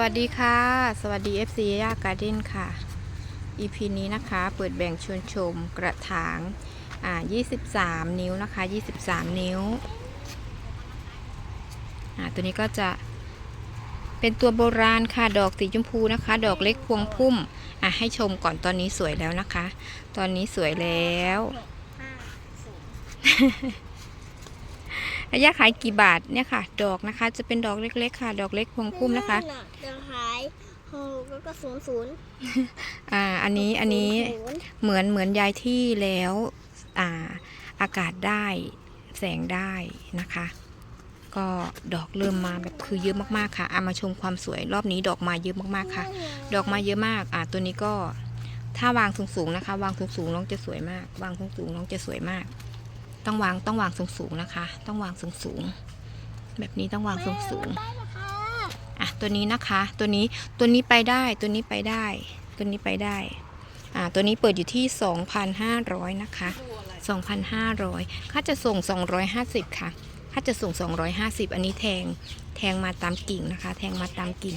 วัสดีค่ะ สวัสดี FC ย่าการ์เด้นค่ะ EP นี้นะคะ เปิดแบ่งชวนชมกระถางอ่า23 นิ้วนะคะ 23 นิ้วอ่าตัวนี้ก็จะเป็นตัวโบราณค่ะ ดอกสีชมพูนะคะ ดอกเล็กพวงพุ่มอะให้ชมก่อนตอนนี้สวยแล้วนะคะ ตอนนี้สวยแล้ว ยะขายกี่บาทเนี่ยค่ะ ดอกนะคะ จะเป็นดอกเล็กๆค่ะ ดอกเล็กพวงพุ่มนะคะจะหายหกแล้วก็ศูนย์ศูนย์อ่า อันนี้อันนี้ศูนย์เหมือนเหมือนยายที่แล้วอ่าอากาศได้แสงได้นะคะ ก็ดอกเริ่มมาแบบคือเยอะมากๆค่ะเอามาชมความสวยรอบนี้ดอกมาเยอะมากๆค่ะ ดอกมาเยอะมากอ่าตัวนี้ก็ถ้าวางสูงๆนะคะ วางสูงๆน้องจะสวยมาก วางสูงๆน้องจะสวยมาก ต้องวางต้องวางสูงๆนะคะ ต้องวางสูงๆแบบนี้ต้องวางสูงๆได้นะคะอะตัวนี้นะคะตัวนี้ตัวนี้ไปได้ตัวนี้ไปได้ ตัวนี้ไปได้อ่าตัวนี้เปิดอยู่ที่ 2,500 นะคะ 2,500 ค่าจะส่ง 250 ค่ะ ค่าจะส่ง 250 อันนี้แทงแทงมาตามกิ่งนะคะ แทงมาตามกิ่ง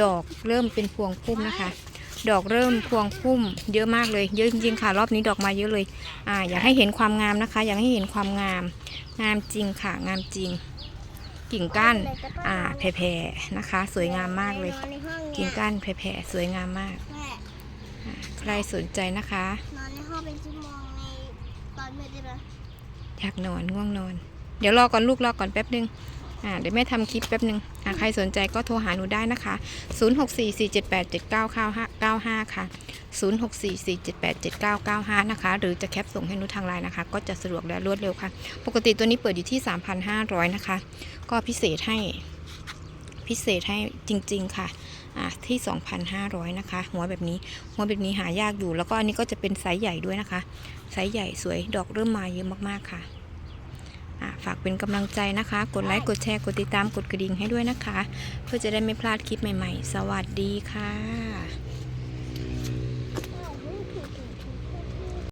ดอกเริ่มเป็นพวงพุ่มนะคะ ดอกเริ่มพวงพุ่มเยอะมากเลย เยอะจริงๆค่ะ รอบนี้ดอกมาเยอะเลย อ่า อยากให้เห็นความงามนะคะ อยากให้เห็นความงาม งามจริงค่ะ งามจริง กิ่งก้าน อ่า แผ่ๆนะคะ สวยงามมากเลย กิ่งก้านแผ่ๆสวยงามมากอ่าใครสนใจนะคะ นอนในห้องเป็นชั่วโมงในตอนมืดเลยอยากนอนง่วงนอน เดี๋ยวรอก่อนลูกรอก่อนแป๊บนึง อ่าเดี๋ยวแม่ทำคลิปแป๊บหนึงอ่าใครสนใจก็โทรหาหนูได้นะคะ 0644787995 ค่ะ 0644787995 นะคะ หรือจะแคปส่งให้หนูทางไลน์นะคะ ก็จะสะดวกและรวดเร็วค่ะ ปกติตัวนี้เปิดอยู่ที่ 3,500 นะคะ ก็พิเศษให้พิเศษให้จริง ๆ ค่ะที่ 2,500 นะคะ หัวแบบนี้ หัวแบบนี้หายากอยู่ แล้วก็อันนี้ก็จะเป็นไซส์ใหญ่ด้วยนะคะ ไซส์ใหญ่สวย ดอกเริ่มมาเยอะมาก ๆ ค่ะ ฝากเป็นกำลังใจนะคะ กดไลค์ กดแชร์ กดติดตาม กดกระดิ่งให้ด้วยนะคะ เพื่อจะได้ไม่พลาดคลิปใหม่ ๆ สวัสดีค่ะ